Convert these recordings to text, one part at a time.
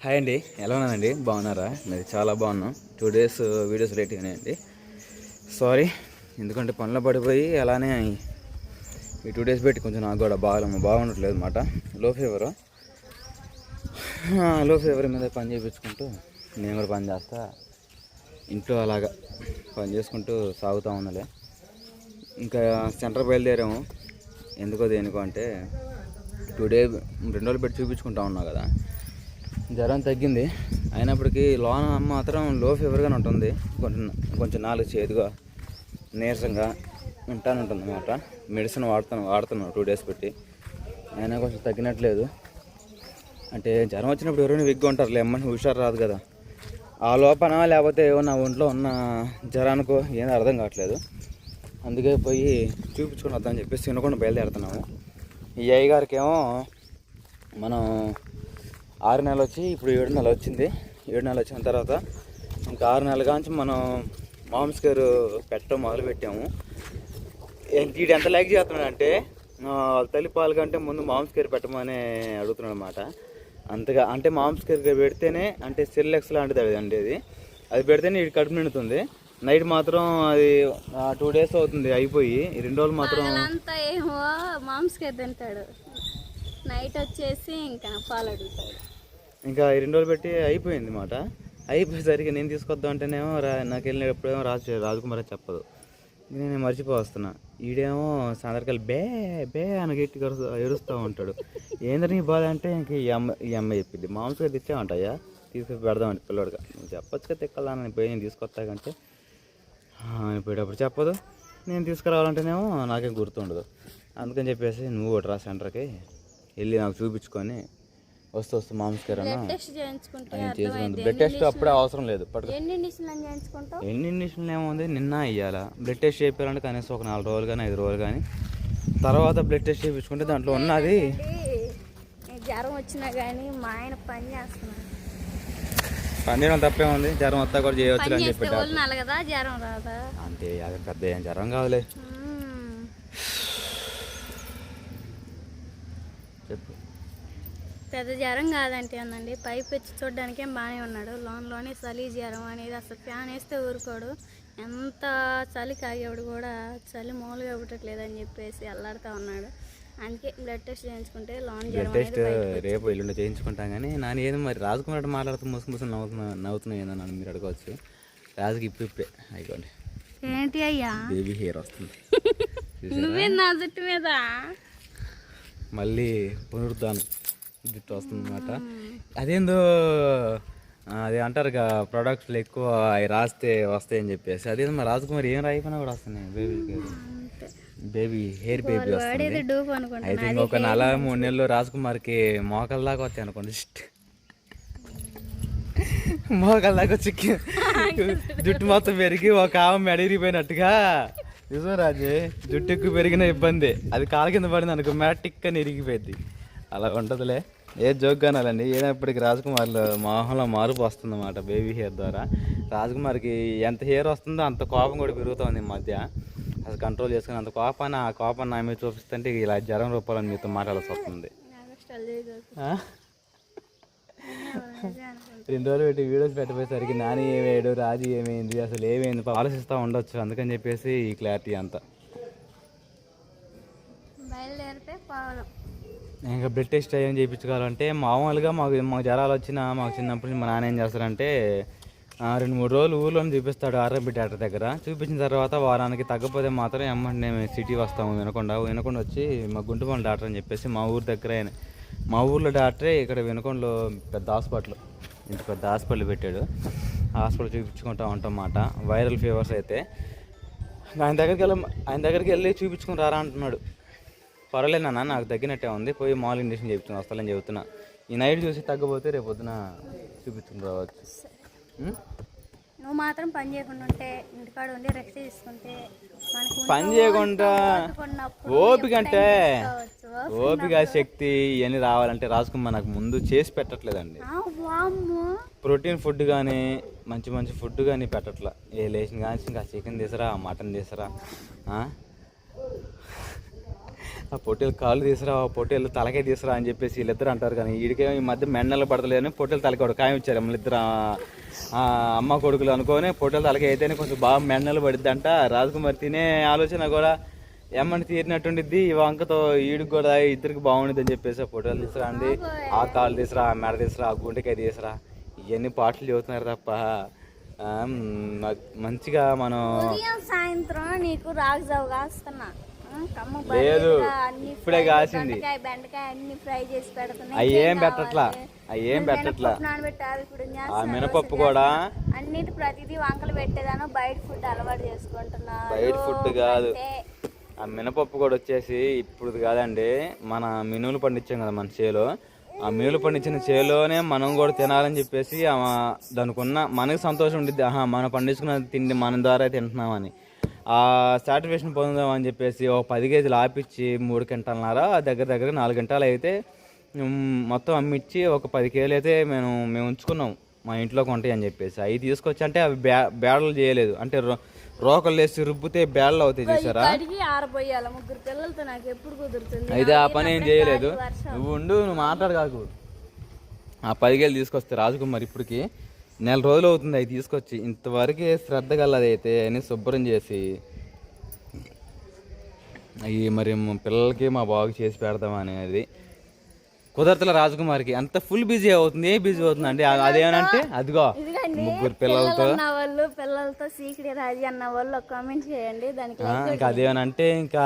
Hi అండి ఎలా ఉన్నానండి బాగున్నారా? నేను చాలా బాగున్నాం టూ డేస్ వీడియోస్ లేట్ అండి సారీ ఎందుకంటే పనులు పడిపోయి అలానే ఈ టూ డేస్ పెట్టి కొంచెం నాకు కూడా బాగా బాగుండట్లేదు అనమాట లో ఫీవర్లో ఫీవర్ మీద పని చేయించుకుంటూ నేను కూడా పని చేస్తా. ఇంట్లో అలాగా పని చేసుకుంటూ సాగుతూ ఉన్నలే. ఇంకా సెంటర్ బయలుదేరాము. ఎందుకో దేనికో అంటే టూ డే రెండు రోజులు పెట్టి చూపించుకుంటా ఉన్నాం కదా. జ్వరం తగ్గింది. అయినప్పటికీ లోన మాత్రం లో ఫీవర్గానే ఉంటుంది. కొంచెం కొంచెం నాలుగు చేదుగా నీరసంగా ఉంటాను ఉంటుంది అనమాట మెడిసిన్ వాడుతాను వాడుతున్నాను టూ డేస్ పెట్టి. అయినా కొంచెం తగ్గినట్లేదు. అంటే జ్వరం వచ్చినప్పుడు ఎవరైనా విగ్గా ఉంటారు లేమని హుషారు రాదు కదా. ఆ లోపన లేకపోతే ఏమో నా ఒంట్లో ఉన్న జ్వరానికో ఏం అర్థం కావట్లేదు. అందుకే పోయి చూపించుకుని వద్దామని చెప్పేసి తినకుండా బయలుదేరుతున్నాము. ఈ అయ్య గారికి ఏమో మనం ఆరు నెలలు వచ్చి ఇప్పుడు ఏడు నెలలు వచ్చింది. ఏడు నెలలు వచ్చిన తర్వాత ఇంకా ఆరు నెలల కాంచి మనం మామ్స్ పెట్టడం మొదలు పెట్టాము. వీడు ఎంత లైక్ చేస్తున్నాడు అంటే వాళ్ళ తల్లి పాలు కంటే ముందు మామ్స్ పెట్టమని అడుగుతున్నాడు అనమాట అంతగా అంటే మామ్స్ పెడితేనే అంటే సిర్లెక్స్ లాంటిది అది అండి అది. అది పెడితేనే వీడి కడుపు నిండుతుంది. నైట్ మాత్రం అది టూ డేస్ అవుతుంది అయిపోయి. రెండు రోజులు మాత్రం అంతా ఏమో మాంసకే తింటాడు. నైట్ వచ్చేసి ఇంకా పాలు అడుగుతాడు. ఇంకా రెండు రోజులు పెట్టి అయిపోయింది మాట. అయిపోయేసరికి నేను తీసుకొద్దాం అంటేనేమో రా నాకు వెళ్ళినప్పుడేమో రాజు రాజకుమార్ అని చెప్పదు. నేను మర్చిపోవస్తున్నా ఈడేమో సాయంత్రకాలు బే బే అని గట్టి ఎరుస్తూ ఉంటాడు. ఏందని నీ బాధ అంటే ఇంక ఈ అమ్మ ఈ అమ్మ చెప్పింది. మాంసగా తెచ్చామంటయ్యా తీసుకు పెడదామంటే పిల్లడిగా నువ్వు చెప్పొచ్చుగా తెక్కలా నేను పోయి నేను తీసుకొస్తాకంటే పోయేటప్పుడు చెప్పదు. నేను తీసుకురావాలంటేనేమో నాకేం గుర్తుండదు. అందుకని చెప్పేసి నువ్వు ఒకటి రా సెంటర్కి వెళ్ళి నాకు చూపించుకొని వస్తూ వస్తూ మాంసకర్ అన్న బ్లడ్ టెస్ట్ అప్పుడే అవసరం లేదు. ఎన్ని ఇండిషన్లు ఏముంది? నిన్న ఇవ్వాలా బ్లడ్ టెస్ట్ చేయించాలంటే కనీసం ఒక నాలుగు రోజులు కానీ ఐదు రోజులు కానీ. తర్వాత బ్లడ్ టెస్ట్ చేయించుకుంటే దాంట్లో ఉన్నది జ్వరం వచ్చినా కానీ మా ఆయన పని చేస్తున్నాడు. పందిరం తప్పే ఉంది. జ్వరం వస్తా కూడా చేయవచ్చు పని అని చెప్పి అంతే పెద్ద జ్వరం కాదులే మ్మ్. చెప్పు పెద్ద జ్వరం కాదంటే అందండి పైపు వచ్చి చూడడానికే బాగానే ఉన్నాడు. లోన్లోనే చలి జ్వరం అనేది అసలు ఫ్యాన్ వేస్తే ఊరుకోడు. ఎంత చలి కాగేవాడు కూడా చలి మూలుగా ఇవ్వట్లేదు అని చెప్పేసి అల్లాడుతూ ఉన్నాడు. అందుకే బ్లడ్ టెస్ట్ చేయించుకుంటే లోన్ బ్లడ్ టెస్ట్ రేపు ఎల్లుండి చేయించుకుంటాం కానీ నాని ఏదో మరి రాజకుమార్ మాట్లాడుతూ ముసుగు ముసుగు నవ్వుతున్నా నవ్వుతున్నా ఏదో నన్ను మీరు అడగవచ్చు. రాజుకి ఇప్పుడు ఇప్పుడే. అయిపోండి. ఏంటి అయ్యా? బేబీ హెయిర్ వస్తుంది. నువ్వే నా జుట్టు మీద? మళ్ళీ పునరుద్ధానం. జుట్టు వస్తుంది అనమాట అదేందో అది అంటారు ప్రొడక్ట్స్లు ఎక్కువ అవి రాస్తే వస్తాయి అని చెప్పేసి. అదేందో మరి రాజకుమార్ ఏం రాయిపోయినా కూడా వస్తున్నాయి. బేబీ బేబీ హెయిర్ బేబీ వస్తుంది. అయితే ఇంకొక నెల మూడు నెలలు రాజకుమార్కి మోకాల దాకా వస్తాయి అనుకోండి. మోకాల దాకా వచ్చి కి- జుట్టు మొత్తం పెరిగి ఒక ఆమె మెడరిపోయినట్టుగా నిజం రాజే జుట్టు ఎక్కువ పెరిగిన ఇబ్బంది. అది కాల కింద పడింది అనుకో మెడ టిక్ అని ఇరిగిపోయింది అలా ఉంటుందిలే. ఏ జోక్ కానాలండి ఏదప్పటికి రాజకుమార్లో మోహంలో మార్పు వస్తుందన్నమాట బేబీ హెయిర్ ద్వారా. రాజకుమార్కి ఎంత హెయిర్ వస్తుందో అంత కోపం కూడా పెరుగుతుంది ఈ మధ్య. అసలు కంట్రోల్ చేసుకుని అంత కోపాన్ని ఆ కోపాన్ని నా మీద చూపిస్తుంటే ఇలా జ్వరం రూపాయలని మీతో మాట్లాడాల్సి వస్తుంది? రెండు రోజులు పెట్టి వీడియోస్ పెట్టబోయేసరికి నాని ఏమేడు రాజు ఏమైంది అసలు ఏమైంది? ఆలోచిస్తూ ఉండొచ్చు. అందుకని చెప్పేసి ఈ క్లారిటీ అంతా. బయలుదేరితే ఇంకా బ్లడ్ టెస్ట్ ఏం చేయించుకోవాలంటే మామూలుగా మాకు మాకు జ్వరాలు వచ్చినా మాకు చిన్నప్పటి నుంచి మా నాన్న ఏం చేస్తారంటే రెండు మూడు రోజులు ఊర్లోనే చూపిస్తాడు ఆర్ఎంపీ డాక్టర్ దగ్గర. చూపించిన తర్వాత వారానికి తగ్గపోతే మాత్రం ఎమ్మంటే మేము సిటీ వస్తాము వినకుండా వినకుండా వచ్చి మా గుంటుపల్లి డాక్టర్ అని చెప్పేసి మా ఊరు దగ్గర ఆయన మా ఊర్లో డాక్టరే ఇక్కడ వినకొండలో పెద్ద హాస్పిటల్ ఇంత పెద్ద హాస్పిటల్ పెట్టాడు. హాస్పిటల్ చూపించుకుంటా ఉంటాం మాట వైరల్ ఫీవర్స్ అయితే. ఆయన దగ్గరికి వెళ్ళి ఆయన దగ్గరికి వెళ్ళి చూపించుకుని రారా అంటున్నాడు. పర్వాలేదు నాన్న నాకు తగ్గినట్టే ఉంది. పోయి మాల్ ఇంజక్షన్ చెప్తున్నా వస్తానని చెబుతున్నా. ఈ నైట్ చూసి తగ్గపోతే రేపు పొద్దున చూపించుకుని రావచ్చు? నువ్వు మాత్రం పని చేయకుండా ఉంటే ఇంటికాడ ఉండి రెస్ట్ తీసుకుంటే పని చేయకుండా ఓపిక అంటే. ఓపిక శక్తి ఇవన్నీ రావాలంటే రాజకుమార్ నాకు ముందు చేసి పెట్టట్లేదండి. ప్రోటీన్ ఫుడ్ కానీ మంచి మంచి ఫుడ్ కానీ పెట్టట్లా. ఏ లేచిన కానీ ఇంకా చికెన్ తీసురా మటన్ తీసురా ఆ? పొట్టేలు కాళ్ళు తీసురా పొట్టేలు తలకాయ తీసురా అని చెప్పేసి వీళ్ళిద్దరు అంటారు కానీ వీడికే ఈ మధ్య మెండలు పడతలేదని పొట్టేలు తలకాయ ఖాయం ఇచ్చారు వీళ్ళిద్దరు అమ్మ కొడుకులు అనుకొని పొట్టేలు తలకాయ అయితేనే కొంచెం బాగా మెండలు పడిద్దంట. రాజకుమారి తినే ఆలోచన కూడా ఏమని తీరినట్టుండిద్ది. ఈ వంకతో ఈడికి కూడా ఇద్దరికి బాగుండిద్ది అని చెప్పేసి ఆ తీసురా అండి ఆ కాళ్ళు తీసురా ఆ మెడ తీసురా ఆ గుండెకాయ తీసురా. ఇవన్నీ పాటలు చెబుతున్నారు తప్ప మంచిగా మనం సాయంత్రం నీకు రాగజావు కాస్తున్నా. లేదు, ఇప్పుడే కాసింది. అవి ఏం పెట్టట్లా? అవి ఏం పెట్టట్లా. ఆ మినపప్పు కూడా. అన్నిటి ప్రతిదీ వంకలు పెట్టేదాను బయట ఫుడ్ అలవాటు చేసుకుంటున్నా బయట ఫుడ్ కాదు. ఆ మినపప్పు కూడా వచ్చేసి ఇప్పుడు కాదండి మన మినువులు పండించాం కదా మన చేలో. ఆ మినువులు పండించిన చేలోనే మనం కూడా తినాలని చెప్పేసి దానికి ఉన్న మనకి సంతోషం ఉండిద్ది. ఆహా మనం పండించుకున్న తిండి మన ద్వారా తింటున్నామని. ఆ సాటిస్ఫాక్షన్ పొందుదామని చెప్పేసి ఒక పది కేజీలు ఆపిచ్చి మూడు గంటలన్నర దగ్గర దగ్గర నాలుగు గంటలు అయితే మొత్తం అమ్మిచ్చి ఒక పది కేజీలు అయితే మేము మేము ఉంచుకున్నాం. మా ఇంట్లో కొంటాయి అని చెప్పేసి. అవి తీసుకొచ్చి అంటే అవి బ్యా బేడలు చేయలేదు. అంటే రో- రోకలు వేసి రుబ్బితే బేడలు అవుతాయి చూసారా? అడిగి ఆరబోయాల. ముగ్గురు పిల్లలతో నాకు ఎప్పుడు కుదురుతుంది? అయితే ఆ పని ఏం చేయలేదు. నువ్వు ఉండు నువ్వు మాట్లాడు కాకు ఆ పదిగేలు తీసుకొస్తే రాజకుమార్ ఇప్పటికి నెల రోజులు అవుతుంది అవి తీసుకొచ్చి. ఇంతవరకు శ్రద్ధ గలది అయితే అని శుభ్రం చేసి అవి మరి పిల్లలకి మా బాబుకి చేసి పెడదాం అనేది. కుదరతల రాజకుమార్కి అంత ఫుల్ బిజీ అవుతుంది. ఏ బిజీ అవుతుంది అంటే అదేమనంటే అదిగో ముగ్గురు పిల్లలతో. పిల్లలతో సీక్రెట్ రాజీ అన్న వాళ్ళు కామెంట్ చేయండి దానికి ఇంకా అదేమనంటే ఇంకా.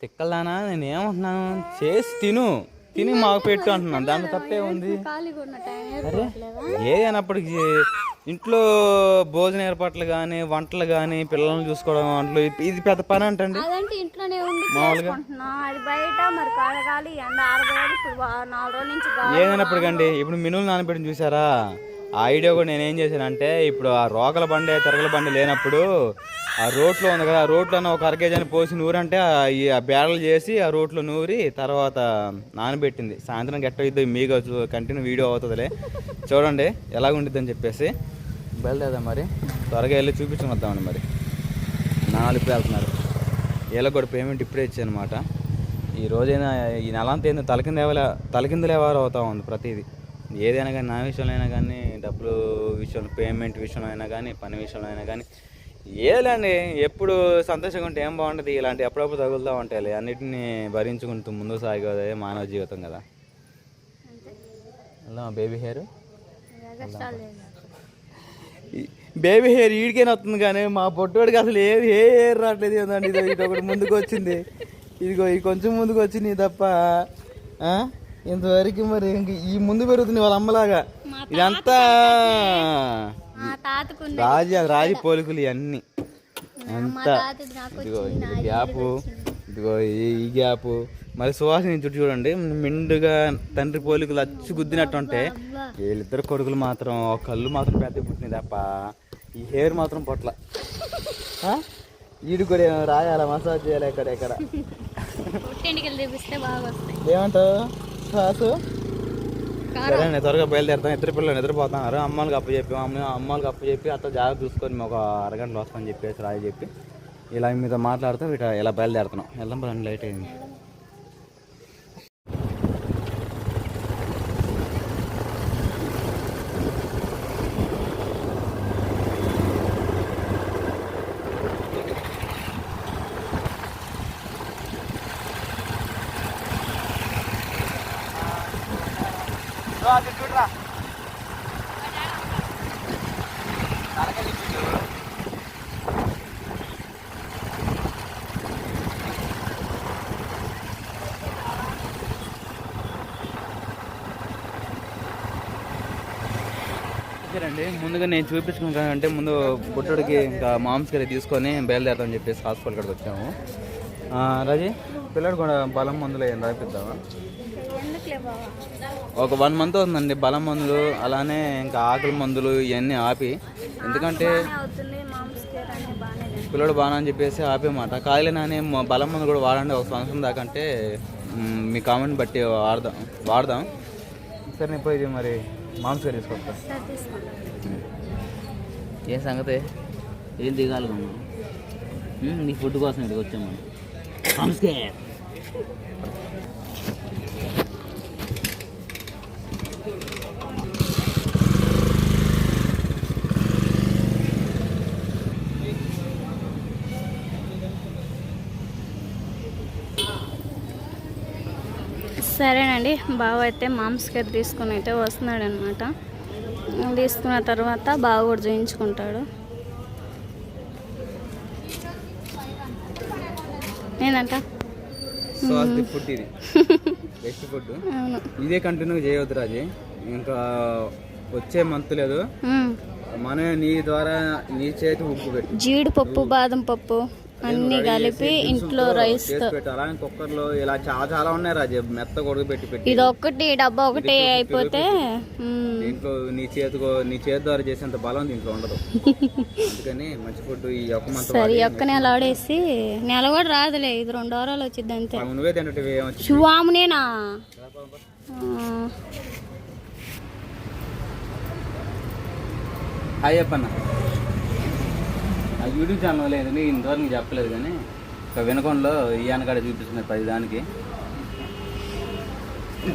తిక్కలానా నేను ఏమంటున్నాను చేసి తిను. తిని మాకు పెట్టు అంటున్నాను. దాంట్లో తప్పే ఉంది. అరే ఏదైనప్పటికీ ఇంట్లో భోజన ఏర్పాట్లు కానీ వంటలు కానీ పిల్లల్ని చూసుకోవడం వంటలు ఇది- పెద్ద పని అంటండి. గాలి. ఏదైనప్పటికండి ఇప్పుడు మినువులు నానబెట్టి చూసారా? ఆ ఐడియా కూడా నేనేం చేశానంటే ఇప్పుడు ఆ రోకల బండి తిరగల బండి లేనప్పుడు ఆ రోట్లో ఉంది కదా ఆ రోట్లోనే ఒక అరకేజీని పోసి నూరంటే ఆ ఆ బేడలు చేసి ఆ రోట్లో నూరి తర్వాత నానబెట్టింది. సాయంత్రం గట్ట ఇద్దు మీకు కంటిన్యూ వీడియో అవుతుందిలే. చూడండి ఎలాగ ఉండిద్దని చెప్పేసి. బయలుదేదా మరి. త్వరగా వెళ్ళి చూపించడం వద్దామండి మరి. నాలుగు వెళ్తున్నారు వీళ్ళకి కూడా పేమెంట్ ఇప్పుడే ఇచ్చానమాట. ఈ రోజైనా ఈ నెల అంతా ఏందో తలకింద లేవలే అవుతా ఉంది ప్రతిదీ. ఏదైనా కానీ నా విషయంలో అయినా కానీ డబ్బులు విషయంలో పేమెంట్ విషయంలో అయినా కానీ పని విషయంలో అయినా కానీ ఏలేండి ఎప్పుడు సంతోషంగా ఉంటే ఏం బాగుంటుంది? ఇలాంటి ఎప్పుడప్పుడు తగులుతూ ఉంటాయి అన్నిటిని భరించుకుంటూ ముందుకు సాగేదే మానవ జీవితం కదా. Baby hair. బేబీ హెయిర్ ఈడికైనా వస్తుంది కానీ మా పొట్టోడికి అసలు ఏ హెయిర్ రావట్లేదు ఏందండి? ఇది ఇది ఒకటి ముందుకు వచ్చింది ఇదిగో ఈ కొంచెం ముందుకు వచ్చింది తప్ప? ఇంతవరకు మరి ఇంక ఈ ముందు పెరుగుతుంది వాళ్ళ అమ్మలాగా. ఇదంతా రాజు రాజు పోలికలు ఇవన్నీ. అంతా. ఇదిగో ఇది గ్యాపు. ఇదిగో ఈ గ్యాపు. మరి సువాసిని చుట్టూ చూడండి మిండుగా తండ్రి పోలికలు అచ్చు గుద్దినట్టు ఉంటే వీళ్ళిద్దరు కొడుకులు మాత్రం ఒక కళ్ళు మాత్రం పెద్ద పుట్టినాయి తప్ప ఈ హెయిర్ మాత్రం పొట్ల? ఈడు కూడా ఏమో రాయాల మసాజ్ చేయాలి ఎక్కడ ఎక్కడ? వస్తాయి. ఏమంటావు? సాసు సరే నేను త్వరగా బయలుదేరుతాను. ఇద్దరు పిల్లలు నిద్రపోతున్నారు. అమ్మాయికి అప్పు చెప్పి అమ్మ అమ్మాయికి అప్పు చెప్పి అత్త జాగ్రత్త చూసుకొని మేము ఒక అరగంటలో వస్తామని చెప్పేసి రాయి చెప్పి ఇలా మీతో మాట్లాడుతూ ఇట ఇలా బయలుదేరుతున్నాం. వెళ్దాం లైట్ అయింది. రండి ముందుగా నేను చూపించుకుంటాను అంటే ముందు బుట్టడికి ఇంకా మాంస్ కర్రీ తీసుకొని బయలుదేరతామని చెప్పేసి హాస్పిటల్ కాడికి వచ్చాము. ఆ, రాజీ పిల్లడు కూడా బలం మందులు ఏం రాపిద్దామా? ఒక వన్ మంత్ అవుతుందండి. బలం మందులు అలానే ఇంకా ఆకలి మందులు ఇవన్నీ ఆపి ఎందుకంటే. పిల్లడు బాగా అని చెప్పేసి ఆపేమాట. కాయలు నానే బలం మందు కూడా వాడండి ఒక సంవత్సరం దాకా అంటే మ్, కామెంట్ బట్టి వాడదాం వాడదాం. సరే నేను పోయి మరి మాంసం తీసుకొస్తా? ఏ సంగతి? ఏం దిగాలి నీ ఫుడ్ కోసం ఇక్కడికి వచ్చాము సరేనండి. బావ అయితే మాంసకర్ తీసుకుని అయితే వస్తున్నాడు అనమాట తీసుకున్న తర్వాత బావ కూడా చూయించుకుంటాడు. అది ఫుడ్ ఇది. Best food. ఇదే కంటిన్యూ చేయవద్దు రాజీ. ఇంకా వచ్చే మంత్ లేదు. మన నీ ద్వారా నీ చేతి ఉప్పు పెట్టి. జీడిపప్పు బాదం పప్పు. అన్నీ కలిపి ఇంట్లో రైస్ కుక్కర్లో ఇలా చాలా చాలా ఉన్నాయి రాజీ మెత్త కొడుకు పెట్టి పెట్టి ఇది ఒక్కటి డబ్బా ఒకటి అయిపోతే. దీంట్లో నీ చేతికో నీ చేతి ద్వారా చేసేంత బలం దీంట్లో ఉండదు. అందుకని మంచి ఫుడ్ ఈ ఒక్క మంత్ సరే ఒక్క నెల ఆడేసి నెల కూడా రాదులే ఇది రెండు వారాలు వచ్చింది అంతే. నువ్వే తింటే ఏమొచ్చి శివామునేనా హాయ్ చెప్పన్న. ఆ యూట్యూబ్ ఛానల్ లేదు ఇంతవరకు నీకు చెప్పలేదు కానీ ఒక వినకొండలో ఇయ్యాన కాడ చూపిస్తున్నారు పది దానికి.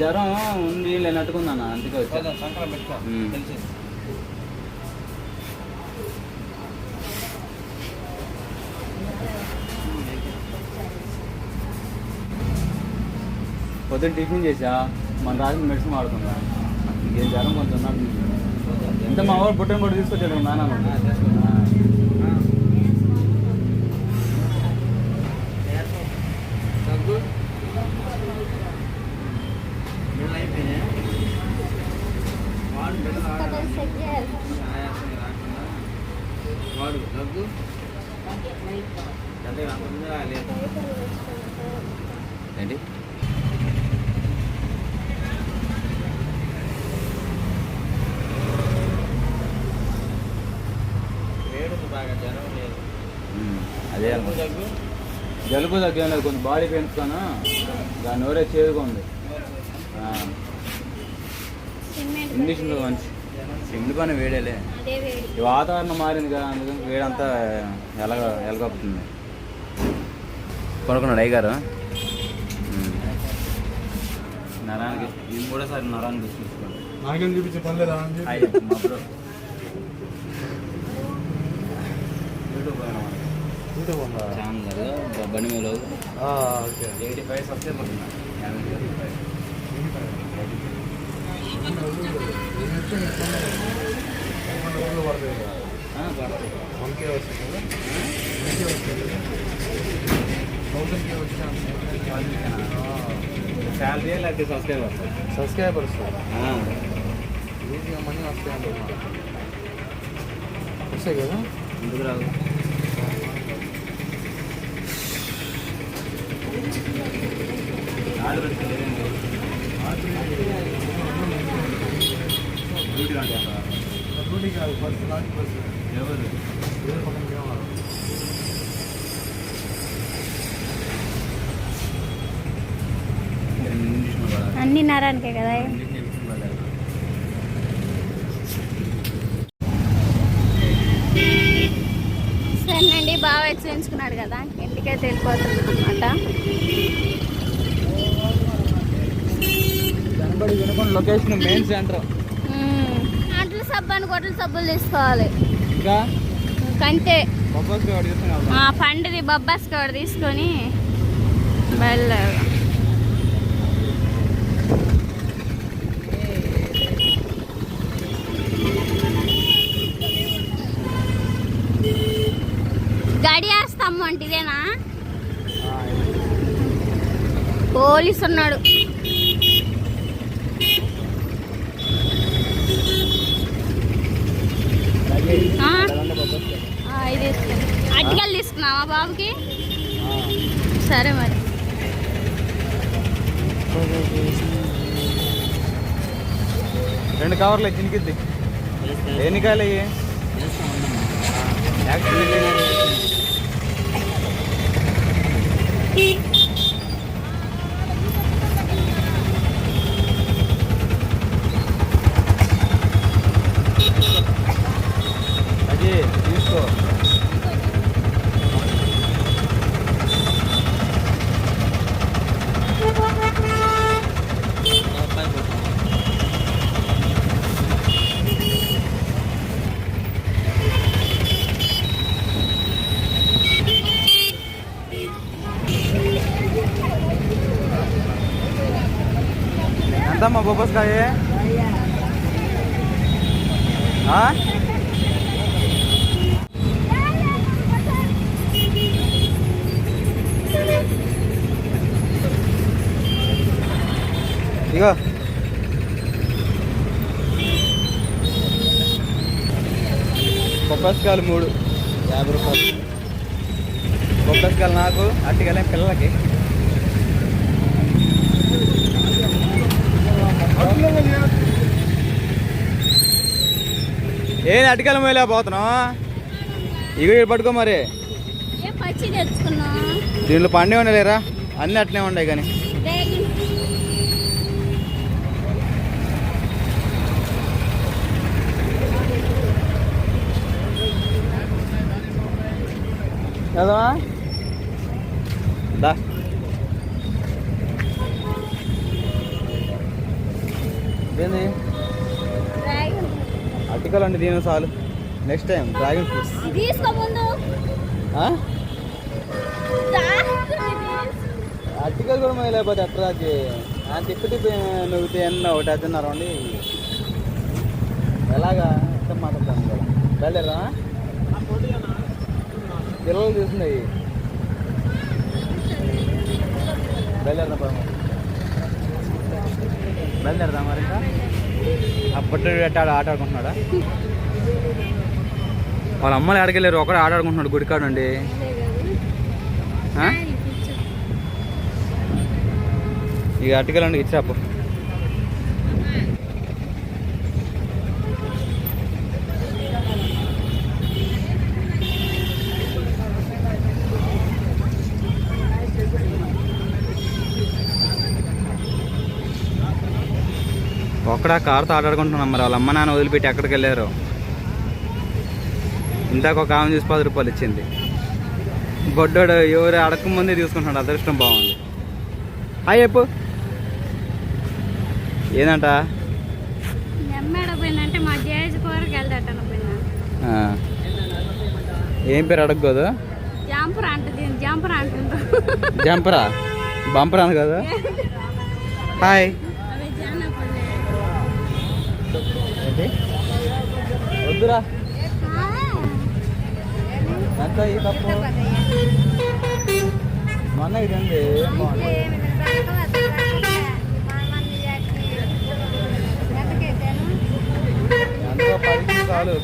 జ్వరం ఉంది లేనట్టుకుందన్న అందుకే వచ్చా. పొద్దున్న టిఫిన్ చేసా మన రాసిన మెడిసిన్ వాడుతున్నా. ఇంకేం జ్వరం ఉంది. ఎంత మా వాడు బుట్టను కూడా తీసుకొచ్చాడు నాన్న. వాడు ఏంటి? అదే. జలుబు తగ్గేం లేదు కొంచెం బాడీ పెయిన్స్ కాను దాని నోరే చేదుగా ఉంది. ఆ, ఇంగ్లీష్ మంచి సిమ్లు పని వేడేలే? అదే వేడి. ఈ వాతావరణం మారింది కదా అందుకని వేడంతా ఎలగ ఎలగొస్తుంది కొనుక్కున్నాడు అయ్యగారు. నరానికి ఇది మూడోసారి నరానికి నాకేం చూపించే పని లేదా బండి మీద okay. Eighty five subscribe eighty five పడుతుంది వన్ కే వస్తుంది కదా వన్ కే వస్తుంది థౌసండ్ కే శాలరీ లేకపోతే సబ్స్క్రైబ్ వస్తుంది సబ్స్క్రైబర్స్ ఈజీగా మనీ వస్తాయి అంటున్నా వస్తాయి కదా ఎందుకు రాదు ఆర్డర్ పెట్టుకుంటే ఏంటి? డ్యూటీ అంటే ఎంత? డ్యూటీ కాదు బస్ లాంటి బస్. ఎవరు? వేరే పక్కన కేవలం ఇంగ్లీష్ మీద అన్ని నరానికే కదా. సరేనండి బాగా ఎక్స్చేయించుకున్నాడు కదా. ఇంటికైతే వెళ్ళిపోతున్నాం అనమాట లొకేషన్ మెయిన్ సెంటర్. అంట్లు సబ్బు అని గొడ్డల సబ్బులు తీసుకోవాలి. ఇంకా? కంటే పండుది బొబ్బాస్ కూడా తీసుకొని బయలుదేరు గడియాస్తాము అంటే ఇదేనా? పోలీస్ ఉన్నాడు ఆ? ఆ, ఇది తీసుకున్నా తీసుకున్నావా బాబుకి? సరే మరి. రెండు కవర్లు చినికిద్ది ఎన్ని కాయలు అయ్యి? అది తీసుకో. ఎంత మా బొబ్బస్కాయ ఆ? ఇగో బొబ్బస్కాయలు మూడు యాభై రూపాయలు బొబ్బస్కాయలు నాకు అట్టికలే పిల్లలకి ఏం అటికల మేలే పోతున్నావు? ఇవి పట్టుకో మరి. దీంట్లో పండే ఉండలేరా అన్నీ అట్నే ఉన్నాయి కానీ. దా. ఏంది? అటికలు అండి దీని చాలు నెక్స్ట్ టైం డ్రాగన్ ఫ్రూట్స్ అట్టికలు కూడా మేము లేకపోతే ఎట్రాకి ఆ తిప్పి తిప్పి నువ్వు తిన్న ఒకటి తిన్నారు అండి? ఎలాగా? ఎంత మాట్లాడతాను కదా. బయలుదేరా పిల్లలు పద మరి. బయలుదేరదా మరి ఇంకా? అప్పటి ఆట ఆట ఆడుకుంటున్నాడా? వాళ్ళ అమ్మలు ఆడకెళ్ళారు ఒకడే ఆట ఆడుకుంటున్నాడు గుడికాడండి ఆ? ఇక అటుకెళ్ళండి ఇచ్చాపు ఒక్కడ కారుతో ఆటాడుకుంటున్నాం మరి. వాళ్ళ అమ్మ నాన్న వదిలిపెట్టి ఎక్కడికి వెళ్ళారు? ఇందాక ఒక ఆమె చూసి పది రూపాయలు ఇచ్చింది. బొడ్డోడు ఎవరు అడగక ముందే తీసుకుంటున్నాడు. అదృష్టం బాగుంది. హాయ్ చెప్పు. ఏందంట. ఏం పేరు అడగదు జంపరా బంపరా అని కదా? హాయ్ అవి జానపల్లె ఏంటి వద్దురా. ఎంత ఈ కప్పు మొన్న ఇది అండి బాగుంది ఎంతో పది చాలు.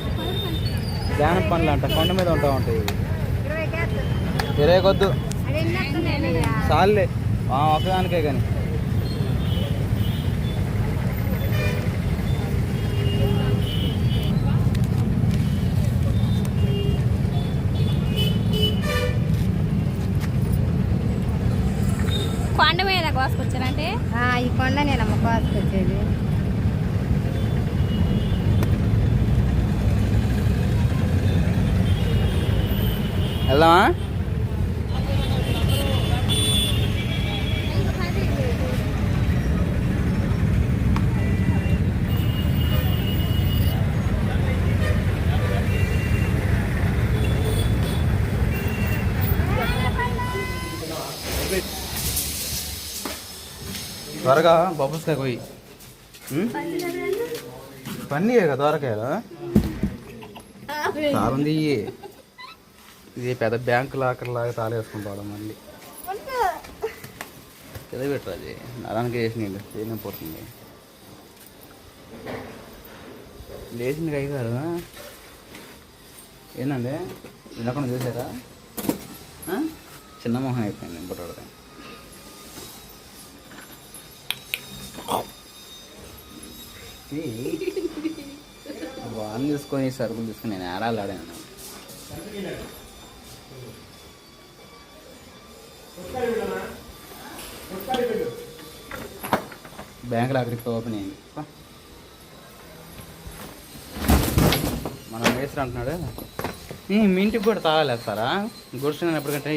ధ్యానం పనులు అంట కొండ మీద ఉంటా ఉంటాయి. ఇరవై కొద్దు. చాలులే. ఆ, ఒకదానికే కానీ కొండ మీద కోసుకొచ్చారంటే ఈ కొండ నేను అమ్మ కోసుకొచ్చేది వెళ్దామా? త్వరగా బొబ్బస్కాయ పోయి పన్నీయే కదా త్వరకాయలా? చాలుంది ఇది పెద్ద బ్యాంక్ లాకర్ లాగా తాళేసుకుంటాడు మళ్ళీ. చదివిట్రా అది? నరానికి చేసినాయండి చేయడం పోతుంది. లేచింది కై గారు. ఏంటండి వినకుండా చూసారా? చిన్న మొహం అయిపోయింది బుట్టడితే వాన్ తీసుకొని సరుకులు తీసుకొని నేను ఏడాలు ఆడాను. బ్యాంకులో అక్కడికి ఓపెన్ అయింది. మనం వేసి అంటున్నాడు "ఏ, మీ ఇంటికి కూడా తాగలేస్తారా గుడిసిన ఎప్పటికంటే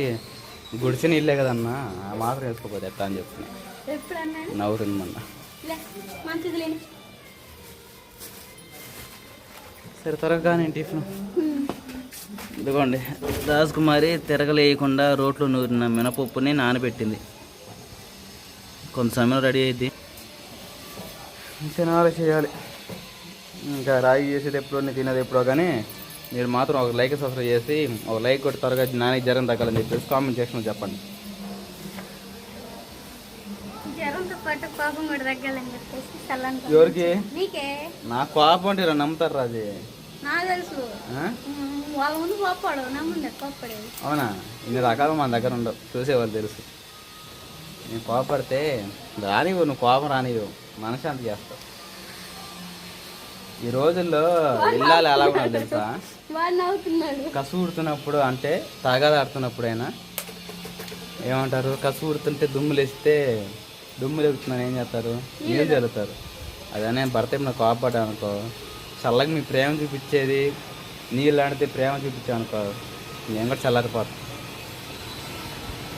గుడిసిన ఇల్లే కదన్నా ఆ మాత్రం వేసుకోపోతే ఎట్లా అని చెప్తున్నా నవ్వుతుంది మొన్న. సరే త్వరగా నేను టిఫిన్? ఇదిగోండి రాజకుమారి తిరగలేయకుండా రోట్లో నూరిన మినపప్పుని నానబెట్టింది. కొంత సమయం రెడీ అయింది తినాలి చేయాలి? ఇంకా రాగి చేసేది ఎప్పుడో నేను తినేది ఎప్పుడో కానీ మీరు మాత్రం ఒక లైక్ సబ్స్క్రైబ్ చేసి ఒక లైక్ కొట్టి త్వరగా నానికి జరం తగ్గాలని చెప్పేసి కామెంట్ సెక్షన్లో చెప్పండి. కోపం కూడా తగ్గాలని చెప్పేసి చల్లని ఎవరికి? నీకే? నా కోపం అంటే నమ్ముతారు నాకు తెలుసు. వాళ్ళ ముందు కోపడేది అవునా? ఇన్ని రకాలు మన దగ్గర ఉండవు. చూసేవాళ్ళు తెలుసు. నేను కోపడితే రానివ్వు నువ్వు కోపం రానివ్వు. మనశాంతి చేస్తావు ఈ రోజుల్లో ఇల్లాలు ఎలా ఉండాలి తెలుసా? వాడు నవ్వుతున్నాడు. కసు ఉడుతున్నప్పుడు అంటే తాగాదాడుతున్నప్పుడైనా ఏమంటారు? కసు ఉడుతుంటే దుమ్ము లేపుతున్నాను ఏం చేస్తారు? నీళ్ళు చల్లుతారు. అదనే భర్త ఏమైనా కోపడ్డా అనుకో చల్లగా మీ ప్రేమ చూపించేది నీళ్ళు ఆడితే ప్రేమ చూపించావు అనుకో నేను కూడా చల్లారిపోతా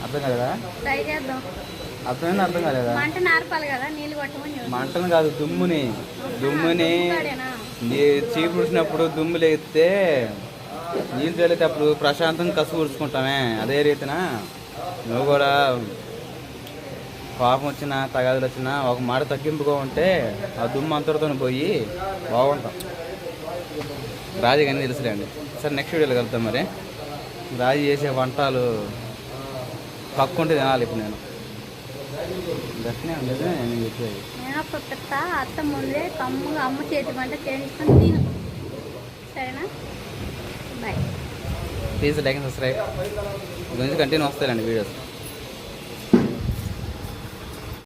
అర్థం కదా అర్థమైంది అర్థం కాలేదా. మంటను కాదు దుమ్ముని. దుమ్ముని వాడేనా? నీ చీపుడిచినప్పుడు దుమ్ము లేస్తే నీళ్ళు చల్లేటప్పుడు ప్రశాంతంగా కసు అదే రీతిన? నువ్వు కూడా కోపం వచ్చినా తగాదులు వచ్చినా ఒక మాట తగ్గింపుగా ఉంటే ఆ దుమ్ము అంతటితో పోయి బాగుంటాం. రాజు కానీ తెలుసులేండి. సరే నెక్స్ట్ వీడియోలో కలుద్దాం మరి. రాజు చేసే వంటలు పక్కుంటే తినాలి ఇప్పుడు నేను. దర్శనం ఉండదు నేను చెప్పేది. నేను ఒక పెద్ద అత్త ముందే కమ్ముగా అమ్మ చేతి వంట చేయించుకొని తిను. సరేనా? Bye please like and subscribe గురించి కంటిన్యూ వస్తాయండి వీడియోస్